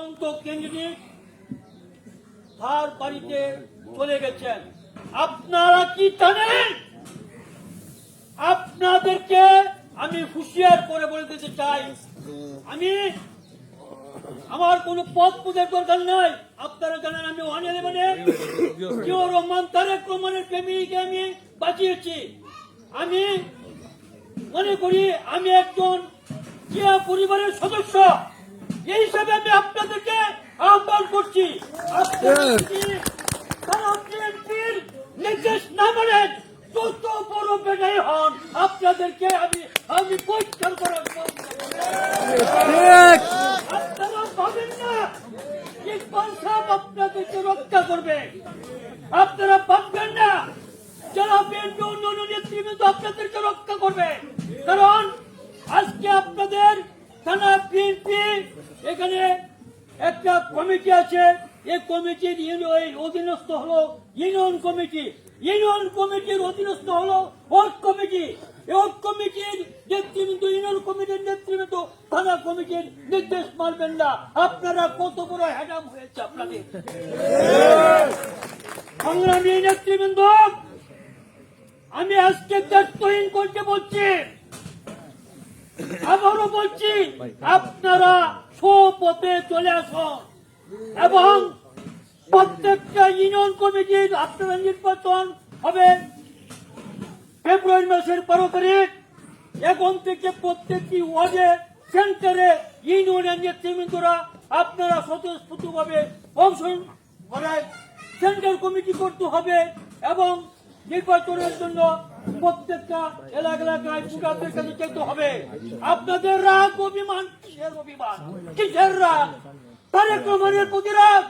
অন্ত ক্যান্ডিডেট বাড়িতে চলে গেছেন। আপনারা কি জানেন? আপনাদেরকে আমি হুঁশিয়ার করে বলে দিতে চাই। আমি আমার কোনো পদ পূজার দরকার নাই। আপনারা জানেন আমি ওয়ান ইলেভেনে জিও রহমান তারেক রহমানের ফ্যামিলিকে আমি বাঁচিয়েছি। আমি মনে করি আমি একজন জিয়া পরিবারের সদস্য। এই হিসাবে আমি আপনাদেরকে আহ্বান করছি। তারা বিএনপির নির্দেশ না মানেন যত বড় বেড়াই হন আপনাদেরকে আমি আমি পরিষ্কার করার আপনারা ভাবেন না ইকবাল সাহেব আপনাদেরকে রক্ষা করবে। আপনারা ভাববেন না যারা বিএনপি অন্যান্য নেতৃবৃন্দ আপনাদেরকে রক্ষা করবে। কারণ আজকে আপনাদের থানা বিএনপি এখানে একটা কমিটি আছে। এই কমিটির অধীনস্থ হলো ইউনিয়ন কমিটি। ইউনিয়ন কমিটির অধীনস্থ হলো ওয়ার্ড কমিটি। ওয়ার্ড কমিটির নেতৃবৃন্দ, ইউনিয়ন কমিটির নেতৃবৃন্দ, থানা কমিটির নির্দেশ মানবেন না। আপনারা কত বড় হ্যাডাম হয়েছে আপনাদের। সংগ্রামী নেতৃবৃন্দ, আমি আজকে দায়িত্বহীন করতে বলছি। আবারও বলছি, আপনারা পথে চলে আসুন। এবং প্রত্যেকটা ইউনিয়ন কমিটির আপনারা নির্বাচন হবে ফেব্রুয়ারি মাসের বারো তারিখ। এখন থেকে প্রত্যেকটি ওয়ার্ডে, সেন্টারে ইউনিয়নের নেতৃবৃন্দরা আপনারা স্বতঃস্ফূর্তভাবে অংশগ্রহণ করায় সেন্টার কমিটি করতে হবে এবং নির্বাচনের জন্য প্রত্যেকটা এলাকা এলাকায় ভোটারদের কাছে যেতে হবে। আপনাদের রাগ অভিমান, কিসের অভিমান? কিসের রাগ? তারেক রহমানের প্রতি রাগ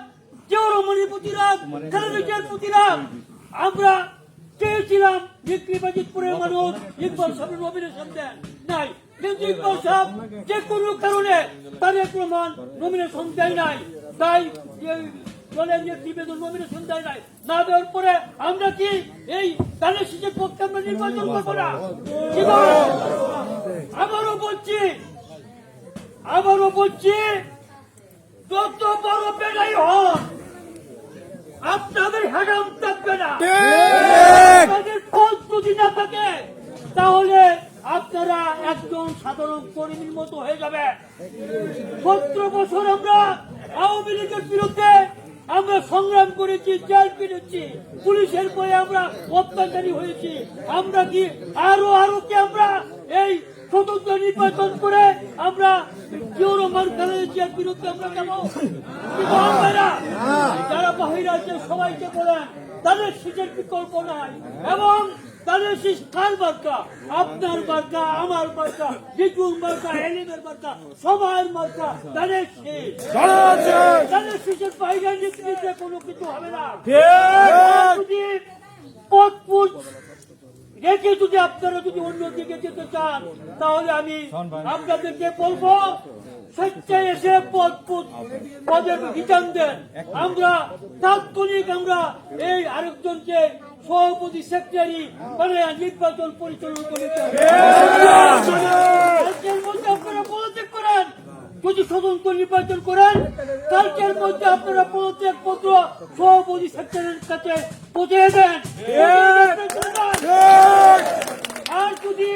জিয়াউর রহমানের প্রতি রাগ খালেদার প্রতি রাগ আমরা চেয়েছিলাম বিক্রিবাজিতপুরের মানুষ ইকবাল সাহেবের নমিনেশন দেন। নাই। কিন্তু ইকবাল সাহেব যে কোনো কারণে তারেক রহমান নমিনেশন দেয় নাই। তাই এই দলের নেতৃবৃন্দ নমিনেশন দেয় নাই। না দেওয়ার পরে আমরা কি এই দানের শীষের পক্ষে আমরা নির্বাচন করব না? আবারও বলছি আবারও বলছি যত বড় বেড়াই হন আপনাদের হ্যাডাম থাকবে না। আপনাদের খোঁজ যদি না থাকে তাহলে আপনারা একজন সাধারণ কর্মীর মতো হয়ে যাবে সতেরো বছর আমরা আওয়ামী লীগের বিরুদ্ধে আমরা সংগ্রাম করেছি জেল কিনেছি পুলিশের পরে আমরা অত্যাচারী হয়েছি। আমরা কি আরও আরও কি আমরা এই স্বতন্ত্র নির্বাচন করে আমরা বিরুদ্ধে আমরা যাব? না? যারা বাহির আছে সবাইকে বলেন তাদের সিটের বিকল্প নাই। এবং তাদের কার বার্তা? আপনার বার্তা আমার বার্তা বিপুল বার্তা এলিমের বার্তা সবার বার্তা শীষ। তাদের শীষের বাইরে কোনো কিছু হবে না। রেখে যদি আপনারা যদি অন্য দিকে যেতে চান, তাহলে আমি আপনাদেরকে বলব, স্বেচ্ছায় এসে পদ পদ- পদের বিধান দেন। আমরা তাৎক্ষণিক আমরা এই আরেকজনকে সভাপতি সেক্রেটারি মানে নির্বাচন পরিচালনা করেন। যদি স্বতন্ত্র নির্বাচন করেন, কালকের মধ্যে আপনারা পদত্যাগ পত্র সভাপতি সেক্রেটারির কাছে দেন আর যদি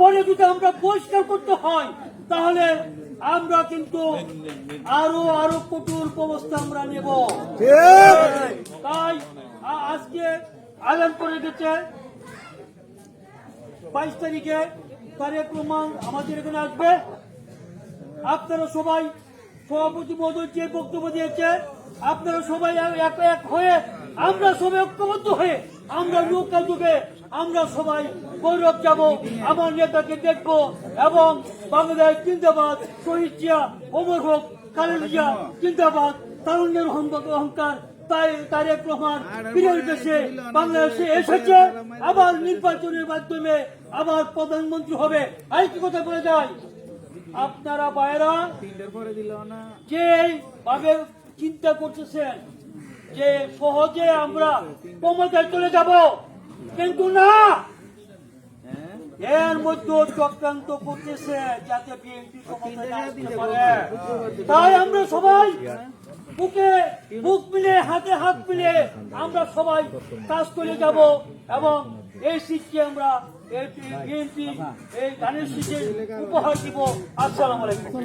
পরে যদি আমরা পরিষ্কার করতে হয়, তাহলে আমরা কিন্তু আরও আরও কঠোর ব্যবস্থা আমরা নেব। তাই আজকে আদান করে গেছে। বাইশ তারিখে রহমান আমাদের এখানে আসবে। আপনারা সবাই সভাপতি মহোদয় যে বক্তব্য দিয়েছে, আপনারা সবাই এক এক হয়ে আমরা সবাই ঐক্যবদ্ধ হয়ে আমরা নৌকা যুগে আমরা সবাই গৌরব যাব, আমার নেতাকে দেখব এবং বাংলাদেশ জিন্দাবাদ, শহীদ জিয়া অমর হোক, খালেদ জিয়া, জিন্দাবাদ, তারুণ্যের অহংকার তারেক রহমান ফিরে দেশে বাংলাদেশে এসেছে, আবার নির্বাচনের মাধ্যমে আবার প্রধানমন্ত্রী হবে। আরেকটি কথা বলে যায় আপনারা বাইরা যে ভাবে চিন্তা করতেছেন যে সহজে আমরা ক্ষমতায় চলে যাব কিন্তু না। এর মধ্যে চক্রান্ত করতেছে যাতে বিএনপি ক্ষমতায় আসতে পারে। তাই আমরা সবাই বুকে, বুক মিলে, হাতে হাত মিলে আমরা সবাই কাজ করে যাব এবং এই সিটকে আমরা বিএনপি, এই গানের সিটে উপহার দিব। আসসালাম আলাইকুম।